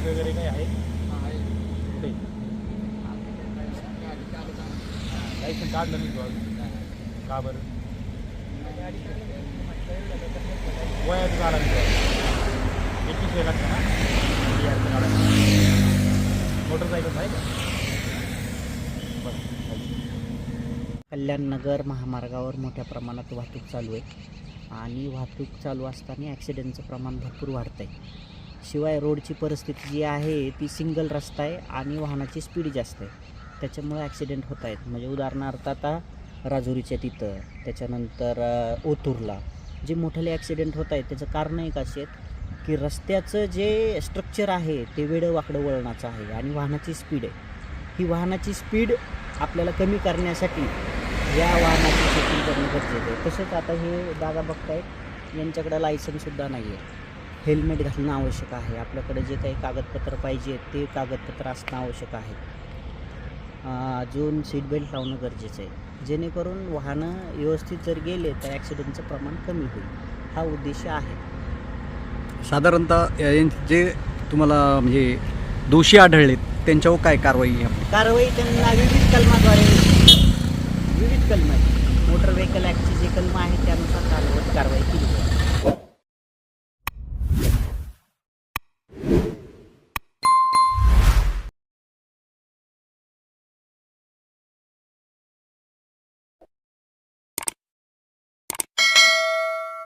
Certificate वगैरे काही आहे? लायसन काढलं मी तू का बरं? वयाचं काढा मी एकवीस लागतं ना? याचं काढा. मोटरसायकल आहे का? कल्याण महामार्गावर मोठ्या प्रमाणात वाहतूक चालू आहे. आणि वाहतूक चालू असताना ॲक्सिडेंटचं प्रमाण भरपूर वाढतं आहे शिवाय रोडची परिस्थिती जी आहे ती सिंगल रस्ता आहे आणि वाहनाची स्पीड जास्त आहे. त्याच्यामुळे ॲक्सिडेंट होत आहेत. म्हणजे उदाहरणार्थ आता राजुरीच्या तिथं त्याच्यानंतर ओतूरला जे मोठाले ॲक्सिडेंट होत आहेत त्याचं कारण एक असे आहेत की रस्त्याचं जे स्ट्रक्चर आहे ते वेडं वाकडं वळणाचं आहे आणि वाहनाची स्पीड आहे. ही वाहनाची स्पीड आपल्याला कमी करण्यासाठी या वाहनाची सेटिंग करणं गरजेचं आहे. तसेच आता हे दादा बघतायत यांच्याकडे लायसन्ससुद्धा नाही आहे हेल्मेट घालणं आवश्यक आहे. आपल्याकडे जे काही कागदपत्र पाहिजे ते कागदपत्र असणं आवश्यक आहे. अजून सीट बेल्ट लावणं गरजेचं आहे. जेणेकरून वाहनं व्यवस्थित जर गेले तर ॲक्सिडेंटचं प्रमाण कमी होईल. हा उद्देश आहे. साधारणतः जे तुम्हाला म्हणजे दोषी आढळलेत त्यांच्यावर काय कारवाई आहे? कारवाई त्यांना विविध कलमाद्वारे विविध कलम आहेत. मोटर व्हेकल ॲक्टची जे कलम आहे त्यानुसार कारवाई कारवाई केली